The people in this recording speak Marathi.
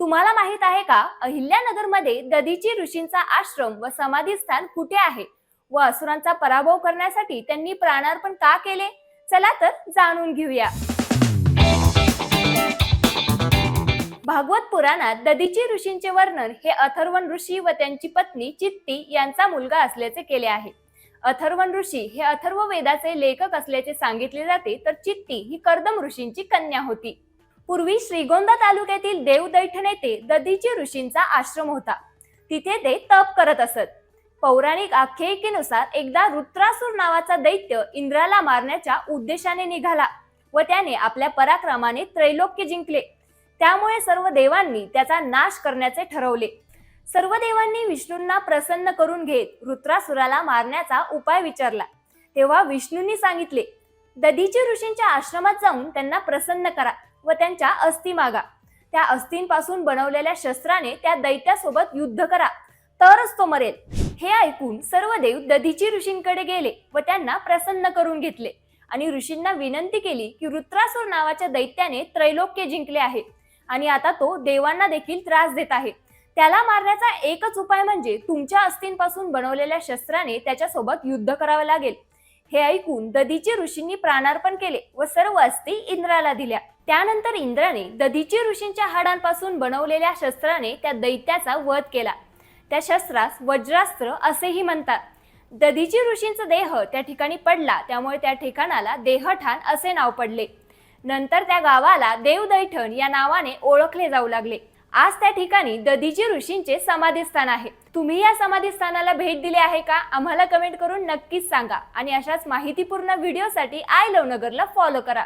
तुम्हाला माहीत आहे का? अहिल्यानगरमध्ये ददीची ऋषींचा आश्रम व समाधी स्थान कुठे आहे? व असुरांचा पराभव करण्यासाठी त्यांनी प्राणार्पण का केले? चला तर जाणून घेऊया. भागवत पुराणात ददीची ऋषींचे वर्णन हे अथर्वण ऋषी व त्यांची पत्नी चित्ती यांचा मुलगा असल्याचे केले आहे. अथर्वण ऋषी हे अथर्व वेदाचे लेखक असल्याचे सांगितले जाते तर चित्ती ही कर्दम ऋषींची कन्या होती. पूर्वी श्रीगोंदा तालुक्यातील देवदैठण येथे ददीची ऋषींचा आश्रम होता. तिथे ते तप करत असत. पौराणिक आख्यायिकेनुसार एकदा रुद्रासूर नावाचा दैत्य इंद्राला मारण्याच्या उद्देशाने निघाला व त्याने आपल्या पराक्रमाने त्रैलोक्य जिंकले. त्यामुळे सर्व देवांनी त्याचा नाश करण्याचे ठरवले. सर्व देवांनी विष्णूंना प्रसन्न करून घेत रुद्रासुराला मारण्याचा उपाय विचारला. तेव्हा विष्णूंनी सांगितले ददीची ऋषींच्या आश्रमात जाऊन त्यांना प्रसन्न करा. व त्यांच्या अस्थी मागा. त्या अस्थींपासून बनवलेल्या शस्त्राने त्या दैत्यासोबत युद्ध करा. तरच तो मरेल. हे ऐकून सर्व देव दधीची ऋषींकडे गेले व त्यांना प्रसन्न करून घेतले. आणि ऋषींना विनंती केली की रुद्रासूर नावाच्या दैत्याने त्रैलोक्य जिंकले आहे. आणि आता तो देवांना देखील त्रास देत आहे. त्याला मारण्याचा एकच उपाय म्हणजे तुमच्या अस्थींपासून बनवलेल्या शस्त्राने त्याच्यासोबत युद्ध करावं लागेल. हे ऐकून दधीची ऋषींनी प्राणार्पण केले व सर्व अस्थी इंद्राला दिल्या. त्यानंतर इंद्राने दधीची ऋषींच्या हाडांपासून बनवलेल्या शस्त्राने त्या दैत्याचा वध केला. त्या शस्त्रास वज्रास्त्र असेही म्हणतात. दधीची ऋषींचा देह त्या ठिकाणी पडला त्यामुळे त्या ठिकाणाला देहठाण असे नाव पडले. नंतर त्या गावाला देवदैठण या नावाने ओळखले जाऊ लागले. आज त्या ठिकाणी दधीजी ऋषींचे समाधी स्थान आहे. तुम्ही या समाधीस्थानाला भेट दिली आहे का? आम्हाला कमेंट करून नक्कीच सांगा आणि अशाच माहितीपूर्ण व्हिडिओसाठी आय लवनगरला फॉलो करा.